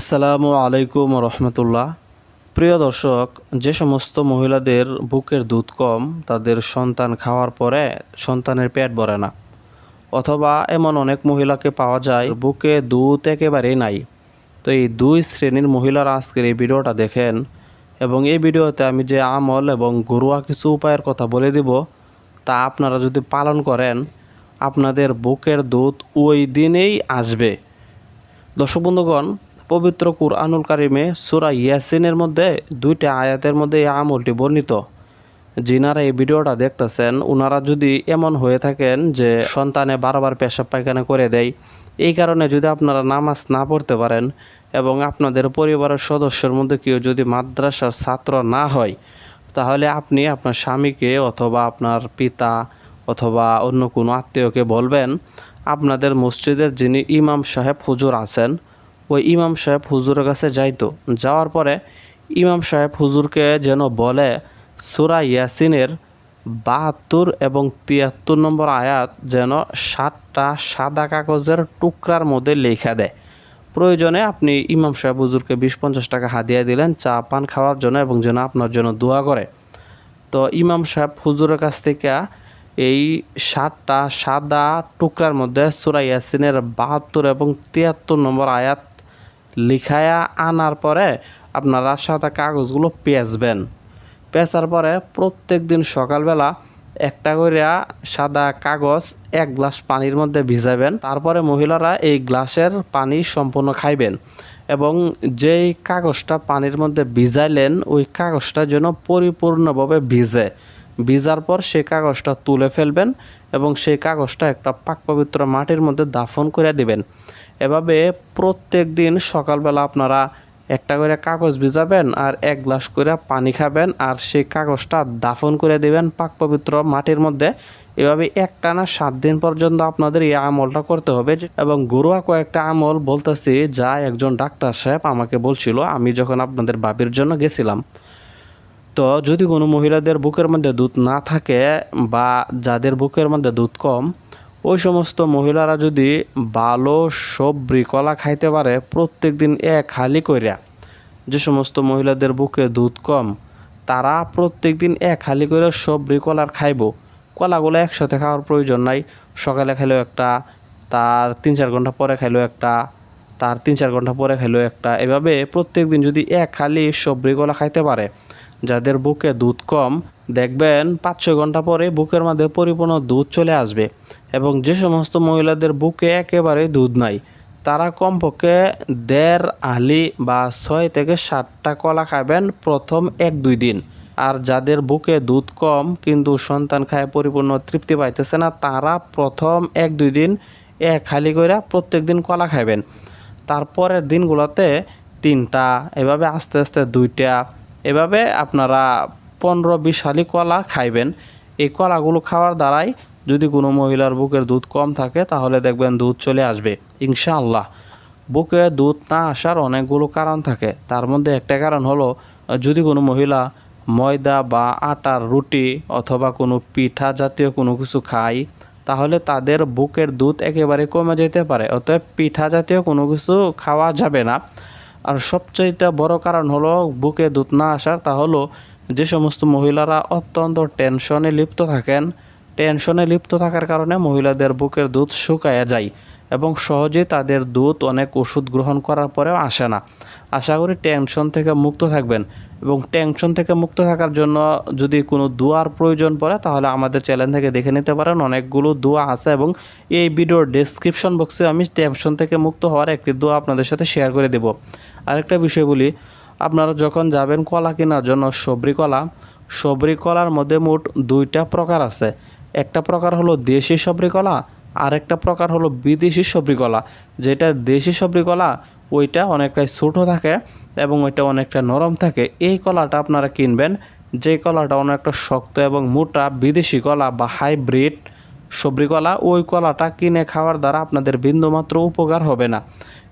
আসসালামু আলাইকুম রহমতুল্লাহ। প্রিয় দর্শক, যে সমস্ত মহিলাদের বুকের দুধ কম, তাদের সন্তান খাওয়ার পরে সন্তানের পেট ভরে না। অথবা এমন অনেক মহিলাকে পাওয়া যায়, বুকে দুধ একেবারেই নাই। তো এই দুই শ্রেণির মহিলারা আজকের এই ভিডিওটা দেখেন এবং এই ভিডিওতে আমি যে আমল এবং ঘরোয়া কিছু উপায়ের কথা বলে দিব, তা আপনারা যদি পালন করেন, আপনাদের বুকের দুধ ওই দিনেই আসবে। দর্শক বন্ধুগণ পবিত্র কুরআনুল কারিমে সুরা ইয়াসিনের মধ্যে দুইটা আয়াতের মধ্যে এই আমলটি বর্ণিত। যিনারা এই ভিডিওটা দেখতেছেন ওনারা যদি এমন হয়ে থাকেন যে সন্তানে বারবার পেশাব পায়খানা করে দেয়, এই কারণে যদি আপনারা নামাজ না পড়তে পারেন এবং আপনাদের পরিবারের সদস্যের মধ্যে কেউ যদি মাদ্রাসার ছাত্র না হয়, তাহলে আপনি আপনার স্বামীকে অথবা আপনার পিতা অথবা অন্য কোনো আত্মীয়কে বলবেন, আপনাদের মসজিদের যিনি ইমাম সাহেব হুজুর আছেন ওই ইমাম সাহেব হুজুরের কাছে যাইতো। যাওয়ার পরে ইমাম সাহেব হুজুরকে যেন বলে, সুরা ইয়াসিনের বাহাত্তর এবং তিয়াত্তর নম্বর আয়াত যেন সাতটা সাদা কাগজের টুকরার মধ্যে লেখা দেয়। প্রয়োজনে আপনি ইমাম সাহেব হুজুরকে বিশ পঞ্চাশ টাকা হাদিয়া দিলেন, চা, পান খাওয়ার জন্য এবং যেন আপনার জন্য দোয়া করে। তো ইমাম সাহেব হুজুরের কাছ থেকে এই সাতটা সাদা টুকরার মধ্যে সুরা ইয়াসিনের বাহাত্তর এবং তিয়াত্তর নম্বর আয়াত লিখায়া আনার পরে আপনারা সাদা কাগজগুলো পেঁচবেন। পেঁচার পরে প্রত্যেক দিন সকালবেলা একটা করে সাদা কাগজ এক গ্লাস পানির মধ্যে ভিজাবেন। তারপরে মহিলারা এই গ্লাসের পানি সম্পূর্ণ খাইবেন এবং যেই কাগজটা পানির মধ্যে ভিজাইলেন, ওই কাগজটা যেন পরিপূর্ণভাবে ভিজে। ভিজার পর সেই কাগজটা তুলে ফেলবেন এবং সেই কাগজটা একটা পাক পবিত্র মাটির মধ্যে দাফন করে দিবেন। এভাবে প্রত্যেক দিন সকালবেলা আপনারা একটা করে কাগজ ভিজাবেন আর এক গ্লাস করে পানি খাবেন আর সেই কাগজটা দাফন করে দেবেন পাক পবিত্র মাটির মধ্যে। এভাবে একটানা সাত দিন পর্যন্ত আপনাদের এই আমলটা করতে হবে। এবং ঘরোয়া কয়েকটা আমল বলতেছি, যা একজন ডাক্তার সাহেব আমাকে বলছিল, আমি যখন আপনাদের বাবির জন্য গেছিলাম। তো যদি কোনো মহিলাদের বুকের মধ্যে দুধ না থাকে বা যাদের বুকের মধ্যে দুধ কম ওই সমস্ত মহিলারা যদি ভালো সবরি কলা খাইতে পারে প্রত্যেক দিন এক খালি কইরা। যে সমস্ত মহিলাদের বুকে দুধ কম, তারা প্রত্যেক দিন এক খালি করে সবরি কলার খাইব। কলাগুলো একসাথে খাওয়ার প্রয়োজন নাই। সকালে খাইলেও একটা, তার তিন চার ঘণ্টা পরে খাইলেও একটা, তার তিন চার ঘণ্টা পরে খাইলেও একটা। এভাবে প্রত্যেক দিন যদি এক খালি সবরি কলা খাইতে পারে যাদের বুকে দুধ কম, দেখবেন পাঁচ ছয় ঘণ্টা পরে বুকের মধ্যে পরিপূর্ণ দুধ চলে আসবে এবং যে সমস্ত মহিলাদের বুকে একেবারে দুধ নাই, তারা কমপক্ষে দেড় আলি বা ছয় থেকে সাতটা কলা খাবেন প্রথম এক দুই দিন। আর যাদের বুকে দুধ কম কিন্তু সন্তান খায় পরিপূর্ণ তৃপ্তি পাইতেছে না, তারা প্রথম এক দুই দিন এক খালি করে প্রত্যেক দিন কলা খাবেন তারপরের দিনগুলোতে তিনটা, এভাবে আস্তে আস্তে দুইটা এভাবে আপনারা পনেরো বিশ হালি কলা খাইবেন। এই কলাগুলো খাওয়ার দ্বারাই যদি কোনো মহিলার বুকের দুধ কম থাকে, তাহলে দেখবেন দুধ চলে আসবে। ইনশাআল্লাহ। বুকে দুধ না আসার অনেকগুলো কারণ থাকে। তার মধ্যে একটা কারণ হলো, যদি কোনো মহিলা ময়দা বা আটার রুটি অথবা কোনো পিঠা জাতীয় কোনো কিছু খায়, তাহলে তাদের বুকের দুধ একেবারে কমে যেতে পারে। অতএব পিঠা জাতীয় কোনো কিছু খাওয়া যাবে না। আর সবচাইতে বড় কারণ হলো বুকে দুধ না আসার, তা হলো যে সমস্ত মহিলারা অত্যন্ত টেনশনে লিপ্ত থাকেন। টেনশনে লিপ্ত থাকার কারণে মহিলাদের বুকের দুধ শুকায়া যায় এবং সহজেই তাদের দুধ অনেক ওষুধ গ্রহণ করার পরেও আসে না। আশা করি টেনশন থেকে মুক্ত থাকবেন এবং টেনশন থেকে মুক্ত থাকার জন্য যদি কোনো দোয়ার প্রয়োজন পড়ে তাহলে আমাদের চ্যানেল থেকে দেখে নিতে পারেন। অনেকগুলো দোয়া আছে এবং এই ভিডিওর ডেসক্রিপশন বক্সে আমি টেনশন থেকে মুক্ত হওয়ার একটি দোয়া আপনাদের সাথে শেয়ার করে দেব। আরেকটা বিষয় বলি, আপনারা যখন যাবেন কলা কেনার জন্য সবরি কলা, সবরি কলার মধ্যে মোট দুইটা প্রকার আছে। একটা প্রকার হলো দেশি সবরি কলা আর একটা প্রকার হলো বিদেশি সবরিকলা। যেটা দেশি সবরিকলা, ওইটা অনেকটাই ছোটো থাকে এবং ওইটা অনেকটা নরম থাকে। এই কলাটা আপনারা কিনবেন। যে কলাটা অনেকটা শক্ত এবং মোটা বিদেশি কলা বা হাইব্রিড সবরি কলা ওই কলাটা কিনে খাওয়ার দ্বারা আপনাদের বিন্দুমাত্র উপকার হবে না।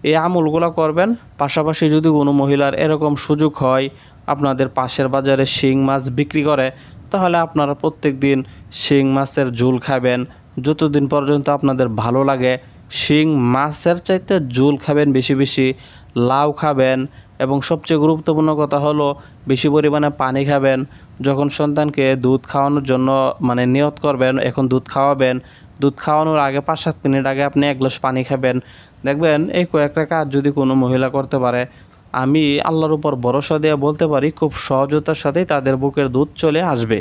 এই আমলগুলো করবেন, পাশাপাশি যদি কোনো মহিলার এরকম সুযোগ হয়, আপনাদের পাশের বাজারে শিং মাছ বিক্রি করে তাহলে আপনারা প্রত্যেক দিন শিং মাছের ঝোল খাবেন। যতদিন পর্যন্ত আপনাদের ভালো লাগে, শিং মাছের চাইতে ঝোল খাবেন বেশি বেশি, লাউ খাবেন এবং সবচেয়ে গুরুত্বপূর্ণ কথা হলো বেশি পরিমাণে পানি খাবেন। যখন সন্তানকে দুধ খাওয়ানোর জন্য মানে নিয়ত করবেন, এখন দুধ খাওয়াবেন, দুধ খাওয়ানোর আগে পাঁচ সাত মিনিট আগে আপনি এক গ্লাস পানি খাবেন। দেখবেন এই কয়েকটা কাজ যদি কোনো মহিলা করতে পারে আমি আল্লাহর উপর ভরসা দিয়ে বলতে পারি, খুব সহজতার সাথেই তাদের বুকের দুধ চলে আসবে।